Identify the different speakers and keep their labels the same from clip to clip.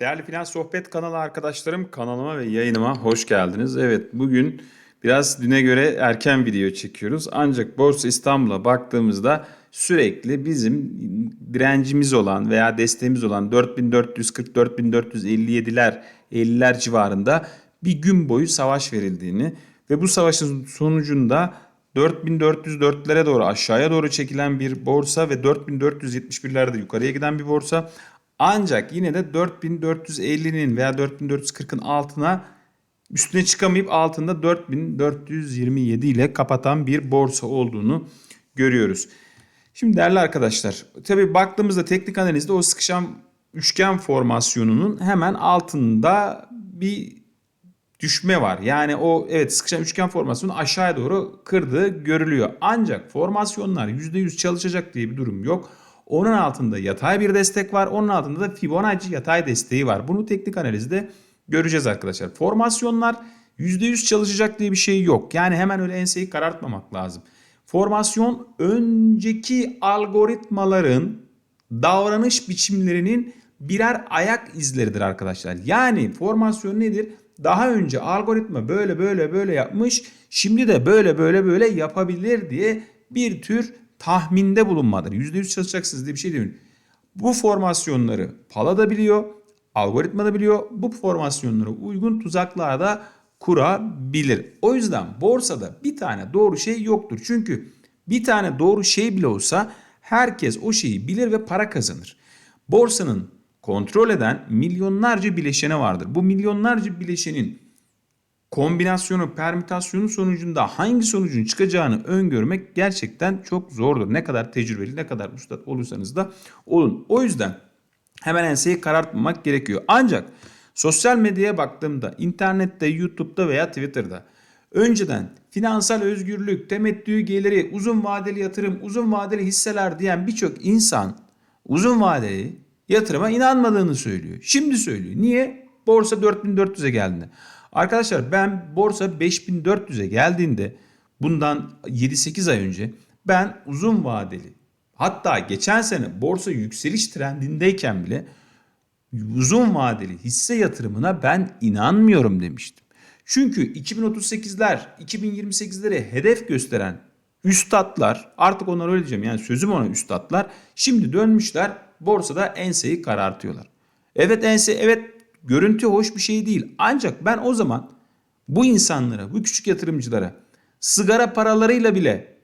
Speaker 1: Değerli Finans Sohbet kanalı arkadaşlarım kanalıma ve yayınıma hoş geldiniz. Evet bugün biraz düne göre erken video çekiyoruz. Ancak Borsa İstanbul'a baktığımızda sürekli bizim direncimiz olan veya desteğimiz olan 4440-4457'ler 50'ler civarında bir gün boyu savaş verildiğini ve bu savaşın sonucunda 4404'lere doğru aşağıya doğru çekilen bir borsa ve 4471'lerde yukarıya giden bir borsa. Ancak yine de 4450'nin veya 4440'ın altına üstüne çıkamayıp altında 4427 ile kapatan bir borsa olduğunu görüyoruz. Şimdi değerli arkadaşlar tabi baktığımızda teknik analizde o sıkışan üçgen formasyonunun hemen altında bir düşme var. Yani o evet sıkışan üçgen formasyonu aşağıya doğru kırdığı görülüyor. Ancak formasyonlar %100 çalışacak diye bir durum yok. Onun altında yatay bir destek var. Onun altında da Fibonacci yatay desteği var. Bunu teknik analizde göreceğiz arkadaşlar. Formasyonlar %100 çalışacak diye bir şey yok. Yani hemen öyle enseyi karartmamak lazım. Formasyon önceki algoritmaların davranış biçimlerinin birer ayak izleridir arkadaşlar. Yani formasyon nedir? Daha önce algoritma böyle böyle böyle yapmış. Şimdi de böyle böyle böyle yapabilir diye bir tür tahminde bulunmadır. %100 çalışacaksınız diye bir şey değil. Bu formasyonları Pala da biliyor, algoritma da biliyor. Bu formasyonlara uygun tuzaklar da kurabilir. O yüzden borsada bir tane doğru şey yoktur. Çünkü bir tane doğru şey bile olsa herkes o şeyi bilir ve para kazanır. Borsanın kontrol eden milyonlarca bileşeni vardır. Bu milyonlarca bileşenin kombinasyonu, permütasyonu sonucunda hangi sonucun çıkacağını öngörmek gerçekten çok zordur. Ne kadar tecrübeli, ne kadar ustad olursanız da olun. O yüzden hemen enseyi karartmamak gerekiyor. Ancak sosyal medyaya baktığımda, internette, YouTube'da veya Twitter'da önceden finansal özgürlük, temettü geliri, uzun vadeli yatırım, uzun vadeli hisseler diyen birçok insan uzun vadeli yatırıma inanmadığını söylüyor. Şimdi söylüyor. Niye? Borsa 4400'e geldiğinde. Arkadaşlar ben borsa 5400'e geldiğinde bundan 7-8 ay önce ben uzun vadeli hatta geçen sene borsa yükseliş trendindeyken bile uzun vadeli hisse yatırımına ben inanmıyorum demiştim. Çünkü 2038'ler, 2028'lere hedef gösteren üstadlar artık onlara öyle diyeceğim yani sözüm ona üstadlar şimdi dönmüşler borsada enseyi karartıyorlar. Evet ense evet görüntü hoş bir şey değil. Ancak ben o zaman bu insanlara, bu küçük yatırımcılara sigara paralarıyla bile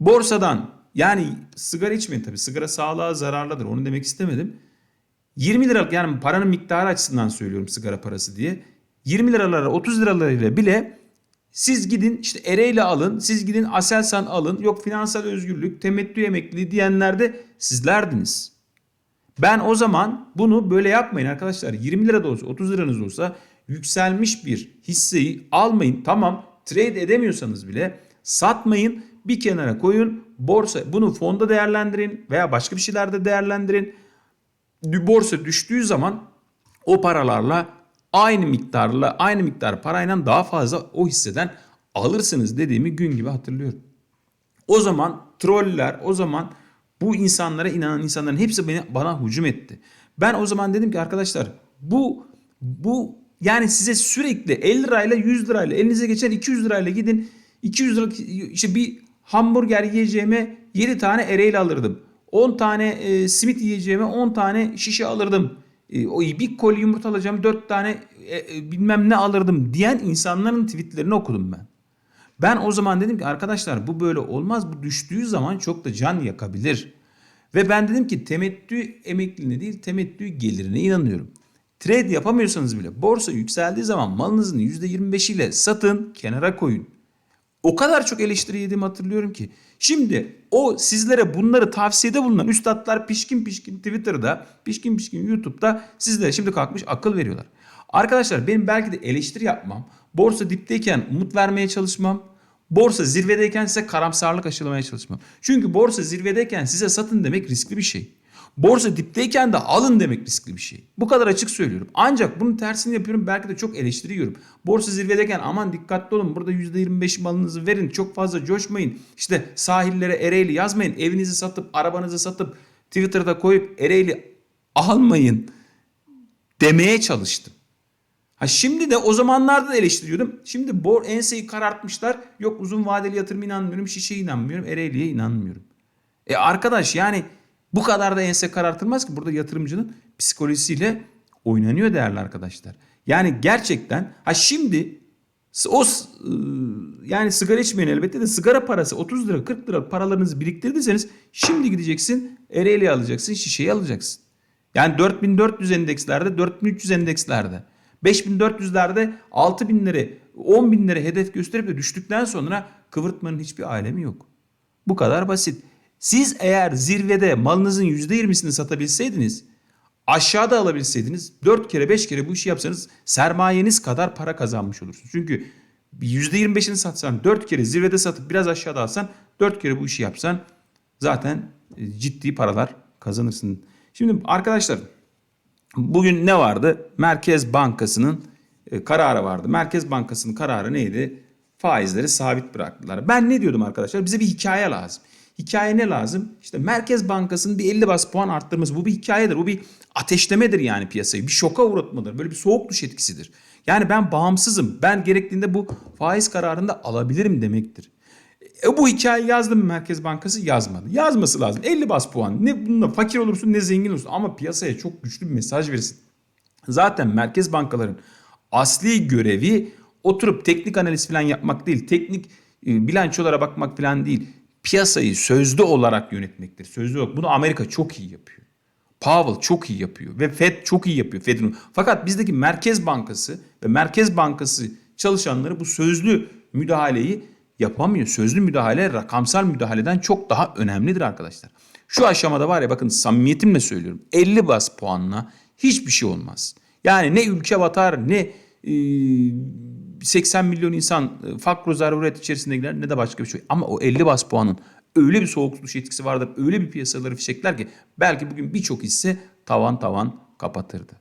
Speaker 1: borsadan yani sigara içmeyin tabii sigara sağlığa zararlıdır onu demek istemedim. 20 liralık yani paranın miktarı açısından söylüyorum sigara parası diye. 20 liralara 30 liralarıyla bile siz gidin işte Ereğli alın, siz gidin Aselsan alın, yok finansal özgürlük, temettü emekliliği diyenler de sizlerdiniz. Ben o zaman bunu böyle yapmayın arkadaşlar. 20 lira da olsa 30 liranız olsa yükselmiş bir hisseyi almayın. Tamam trade edemiyorsanız bile satmayın bir kenara koyun. Borsa bunu fonda değerlendirin veya başka bir şeylerde değerlendirin. Borsa düştüğü zaman o paralarla aynı miktarla aynı miktar parayla daha fazla o hisseden alırsınız dediğimi gün gibi hatırlıyorum. O zaman troller o zaman bu insanlara inanan insanların hepsi beni, bana hücum etti. Ben o zaman dedim ki arkadaşlar bu bu yani size sürekli 50 lirayla 100 lirayla elinize geçen 200 lirayla gidin 200 lira işte bir hamburger yiyeceğime 7 tane ereğli alırdım. 10 tane e, simit yiyeceğime 10 tane şişe alırdım. E, o bir koli yumurta alacağım 4 tane e, e, bilmem ne alırdım diyen insanların tweetlerini okudum ben. Ben o zaman dedim ki arkadaşlar bu böyle olmaz. Bu düştüğü zaman çok da can yakabilir. Ve ben dedim ki temettü emekliliğine değil temettü gelirine inanıyorum. Trade yapamıyorsanız bile borsa yükseldiği zaman malınızın %25 ile satın kenara koyun. O kadar çok eleştiri yediğimi hatırlıyorum ki. Şimdi o sizlere bunları tavsiyede bulunan üstadlar pişkin pişkin Twitter'da, pişkin pişkin YouTube'da sizlere şimdi kalkmış akıl veriyorlar. Arkadaşlar benim belki de eleştiri yapmam, borsa dipteyken umut vermeye çalışmam, borsa zirvedeyken size karamsarlık aşılamaya çalışmam. Çünkü borsa zirvedeyken size satın demek riskli bir şey. Borsa dipteyken de alın demek riskli bir şey. Bu kadar açık söylüyorum. Ancak bunun tersini yapıyorum. Belki de çok eleştiriyorum. Borsa zirvedeyken aman dikkatli olun. Burada %25 malınızı verin. Çok fazla coşmayın. İşte sahillere Ereğli yazmayın. Evinizi satıp, arabanızı satıp Twitter'da koyup Ereğli almayın demeye çalıştım. Ha şimdi de o zamanlarda da eleştiriyordum. Şimdi bor enseyi karartmışlar. Yok uzun vadeli yatırım inanmıyorum, şişeye inanmıyorum, Ereğli'ye inanmıyorum. E arkadaş yani bu kadar da ense karartılmaz ki burada yatırımcının psikolojisiyle oynanıyor değerli arkadaşlar. Yani gerçekten ha şimdi o ıı, yani sigara içmeyin elbette de sigara parası 30 lira 40 lira paralarınızı biriktirdiyseniz şimdi gideceksin Ereğli'ye alacaksın şişeyi alacaksın. Yani 4400 endekslerde 4300 endekslerde 5400'lerde 6000'leri 10.000'leri hedef gösterip de düştükten sonra kıvırtmanın hiçbir alemi yok. Bu kadar basit. Siz eğer zirvede malınızın %20'sini satabilseydiniz aşağıda alabilseydiniz 4 kere 5 kere bu işi yapsanız sermayeniz kadar para kazanmış olursunuz. Çünkü %25'ini satsan 4 kere zirvede satıp biraz aşağıda alsan 4 kere bu işi yapsan zaten e, ciddi paralar kazanırsın. Şimdi arkadaşlar bugün ne vardı? Merkez Bankası'nın e, kararı vardı. Merkez Bankası'nın kararı neydi? Faizleri sabit bıraktılar. Ben ne diyordum arkadaşlar? Bize bir hikaye lazım. Hikaye ne lazım? İşte Merkez Bankası'nın bir 50 bas puan arttırması. Bu bir hikayedir. Bu bir ateşlemedir yani piyasayı. Bir şoka uğratmadır. Böyle bir soğuk duş etkisidir. Yani ben bağımsızım. Ben gerektiğinde bu faiz kararını da alabilirim demektir. E bu hikayeyi yazdı mı Merkez Bankası? Yazmadı. Yazması lazım. 50 bas puan. Ne bununla fakir olursun ne zengin olursun. Ama piyasaya çok güçlü bir mesaj verirsin. Zaten merkez bankaların asli görevi oturup teknik analiz falan yapmak değil. Teknik e, bilançolara bakmak falan değil. Piyasayı sözlü olarak yönetmektir. Sözlü olarak. Bunu Amerika çok iyi yapıyor. Powell çok iyi yapıyor ve Fed çok iyi yapıyor. Fed'in. Fakat bizdeki Merkez Bankası ve Merkez Bankası çalışanları bu sözlü müdahaleyi yapamıyor. Sözlü müdahale rakamsal müdahaleden çok daha önemlidir arkadaşlar. Şu aşamada var ya bakın samimiyetimle söylüyorum. 50 bas puanla hiçbir şey olmaz. Yani ne ülke batar ne e, 80 milyon insan e, fakr zaruret içerisinde girer ne de başka bir şey. Ama o 50 bas puanın öyle bir soğuk duş etkisi vardır. Öyle bir piyasaları fişekler ki belki bugün birçok hisse tavan tavan kapatırdı.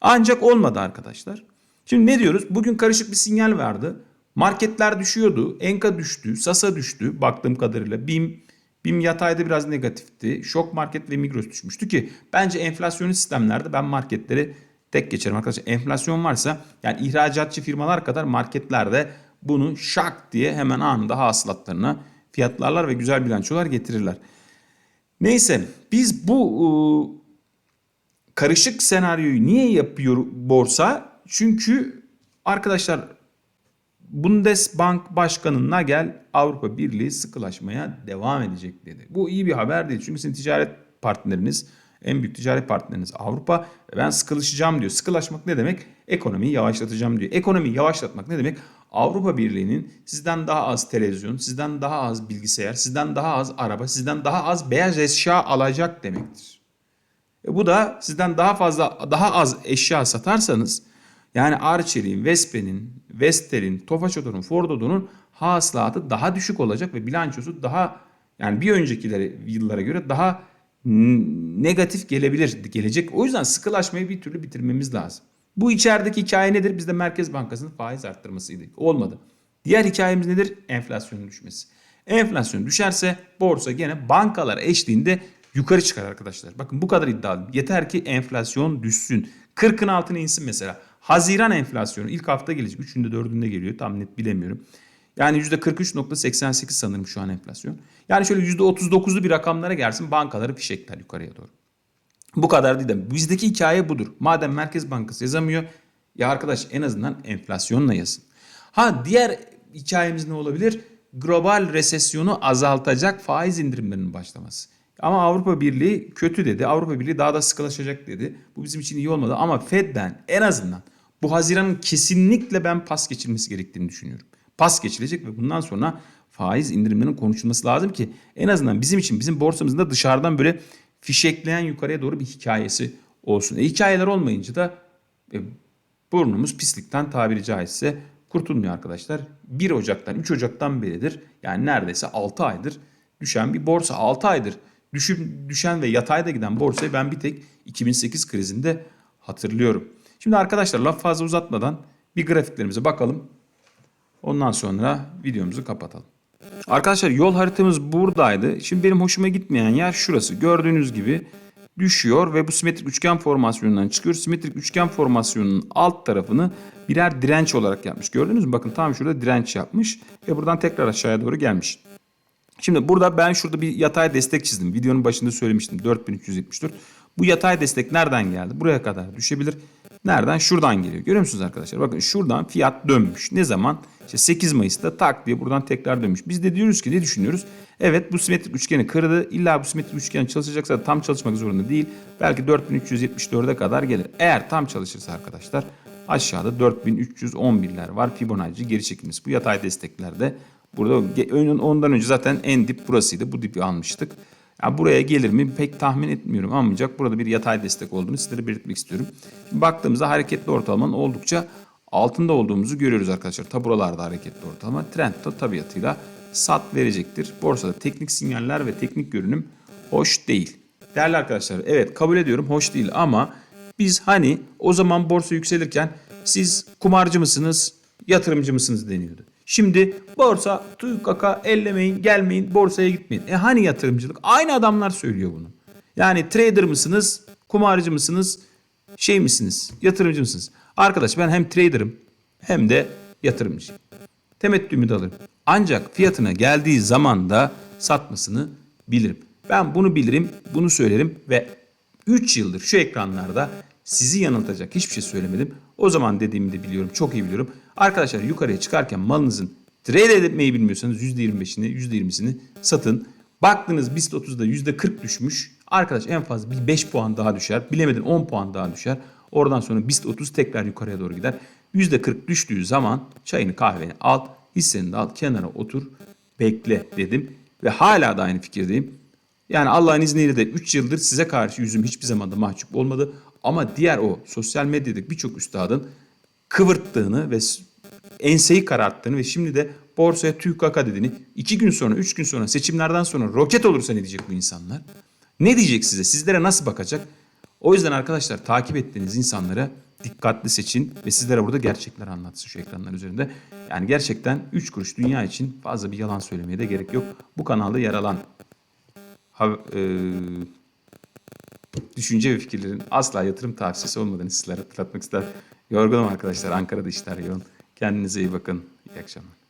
Speaker 1: Ancak olmadı arkadaşlar. Şimdi ne diyoruz? Bugün karışık bir sinyal vardı. Marketler düşüyordu. Enka düştü. Sasa düştü baktığım kadarıyla. BİM, BİM yatayda biraz negatifti. Şok Market ve Migros düşmüştü ki bence enflasyonist sistemlerde ben marketleri tek geçerim arkadaşlar. Enflasyon varsa yani ihracatçı firmalar kadar marketlerde bunu şak diye hemen anında hasılatlarına fiyatlarlar ve güzel bilançolar getirirler. Neyse biz bu ıı, karışık senaryoyu niye yapıyor borsa? Çünkü arkadaşlar Bundesbank Başkanı Nagel Avrupa Birliği sıkılaşmaya devam edecek dedi. Bu iyi bir haber değil. Çünkü sizin ticaret partneriniz, en büyük ticaret partneriniz Avrupa ben sıkılaşacağım diyor. Sıkılaşmak ne demek? Ekonomiyi yavaşlatacağım diyor. Ekonomiyi yavaşlatmak ne demek? Avrupa Birliği'nin sizden daha az televizyon, sizden daha az bilgisayar, sizden daha az araba, sizden daha az beyaz eşya alacak demektir. E bu da sizden daha fazla daha az eşya satarsanız yani Arçelik'in, Vespe'nin, Vestel'in, Tofaş Oto'nun, Ford Oto'nun hasılatı daha düşük olacak ve bilançosu daha yani bir öncekilere yıllara göre daha negatif gelebilir, gelecek. O yüzden sıkılaşmayı bir türlü bitirmemiz lazım. Bu içerideki hikaye nedir? Bizde Merkez Bankası'nın faiz arttırmasıydı. Olmadı. Diğer hikayemiz nedir? Enflasyonun düşmesi. Enflasyon düşerse borsa gene bankalar eşliğinde yukarı çıkar arkadaşlar. Bakın bu kadar iddialıyım. Yeter ki enflasyon düşsün. 40'ın altına insin mesela. Haziran enflasyonu ilk hafta gelecek. Üçünde dördünde geliyor. Tam net bilemiyorum. Yani %43.88 sanırım şu an enflasyon. Yani şöyle %39'lu bir rakamlara gelsin bankaları fişekler yukarıya doğru. Bu kadar değil de bizdeki hikaye budur. Madem Merkez Bankası yazamıyor ya arkadaş en azından enflasyonla yazın. Ha diğer hikayemiz ne olabilir? Global resesyonu azaltacak faiz indirimlerinin başlaması. Ama Avrupa Birliği kötü dedi. Avrupa Birliği daha da sıkılaşacak dedi. Bu bizim için iyi olmadı ama Fed'den en azından bu Haziran'ın kesinlikle ben pas geçilmesi gerektiğini düşünüyorum. Pas geçilecek ve bundan sonra faiz indirimlerinin konuşulması lazım ki en azından bizim için bizim borsamızın da dışarıdan böyle fişekleyen yukarıya doğru bir hikayesi olsun. E, hikayeler olmayınca da e, burnumuz pislikten tabiri caizse kurtulmuyor arkadaşlar. 1 Ocak'tan 3 Ocak'tan beridir yani neredeyse 6 aydır düşen bir borsa 6 aydır düşün, düşen ve yatayda giden borsayı ben bir tek 2008 krizinde hatırlıyorum. Şimdi arkadaşlar laf fazla uzatmadan bir grafiklerimize bakalım. Ondan sonra videomuzu kapatalım. Arkadaşlar yol haritamız buradaydı. Şimdi benim hoşuma gitmeyen yer şurası. Gördüğünüz gibi düşüyor ve bu simetrik üçgen formasyonundan çıkıyor. Simetrik üçgen formasyonunun alt tarafını birer direnç olarak yapmış. Gördünüz mü? Bakın tam şurada direnç yapmış ve buradan tekrar aşağıya doğru gelmiş. Şimdi burada ben şurada bir yatay destek çizdim. Videonun başında söylemiştim 4374. Bu yatay destek nereden geldi? Buraya kadar düşebilir. Nereden? Şuradan geliyor. Görüyor musunuz arkadaşlar? Bakın şuradan fiyat dönmüş. Ne zaman? İşte 8 Mayıs'ta tak diye buradan tekrar dönmüş. Biz de diyoruz ki ne düşünüyoruz? Evet bu simetrik üçgeni kırdı. İlla bu simetrik üçgen çalışacaksa tam çalışmak zorunda değil. Belki 4374'e kadar gelir. Eğer tam çalışırsa arkadaşlar aşağıda 4311'ler var. Fibonacci geri çekilmesi. Bu yatay desteklerde Burada ondan önce zaten en dip burasıydı. Bu dipi almıştık. Ya buraya gelir mi pek tahmin etmiyorum. Ancak burada bir yatay destek olduğunu sizlere belirtmek istiyorum. Baktığımızda hareketli ortalamanın oldukça altında olduğumuzu görüyoruz arkadaşlar. Ta buralarda hareketli ortalama. Trend de tabiatıyla sat verecektir. Borsada teknik sinyaller ve teknik görünüm hoş değil. Değerli arkadaşlar evet kabul ediyorum hoş değil ama biz hani o zaman borsa yükselirken siz kumarcı mısınız yatırımcı mısınız deniyordu. Şimdi borsa kaka ellemeyin gelmeyin borsaya gitmeyin. E hani yatırımcılık? Aynı adamlar söylüyor bunu. Yani trader mısınız kumarcı mısınız şey misiniz yatırımcı mısınız? Arkadaş ben hem trader'ım hem de yatırımcıyım. Temettümü de alırım. Ancak fiyatına geldiği zaman da satmasını bilirim. Ben bunu bilirim, bunu söylerim ve 3 yıldır şu ekranlarda sizi yanıltacak hiçbir şey söylemedim. O zaman dediğimi de biliyorum, çok iyi biliyorum. Arkadaşlar yukarıya çıkarken malınızın trade etmeyi bilmiyorsanız %25'ini, %20'sini satın. Baktınız BIST 30'da %40 düşmüş. Arkadaş en fazla bir 5 puan daha düşer. Bilemedin 10 puan daha düşer. Oradan sonra BIST 30 tekrar yukarıya doğru gider. %40 düştüğü zaman çayını kahveni al, hisseni de al, kenara otur, bekle dedim. Ve hala da aynı fikirdeyim. Yani Allah'ın izniyle de 3 yıldır size karşı yüzüm hiçbir zaman da mahcup olmadı. Ama diğer o sosyal medyadaki birçok üstadın kıvırttığını ve enseyi kararttığını ve şimdi de borsaya tüy kaka dediğini iki gün sonra, üç gün sonra, seçimlerden sonra roket olursa ne diyecek bu insanlar? Ne diyecek size? Sizlere nasıl bakacak? O yüzden arkadaşlar takip ettiğiniz insanlara dikkatli seçin ve sizlere burada gerçekler anlatsın şu ekranlar üzerinde. Yani gerçekten 3 kuruş dünya için fazla bir yalan söylemeye de gerek yok. Bu kanalda yer alan ha- e, düşünce ve fikirlerin asla yatırım tavsiyesi olmadığını sizlere hatırlatmak ister. Yorgunum arkadaşlar. Ankara'da işler yoğun. Kendinize iyi bakın. İyi akşamlar.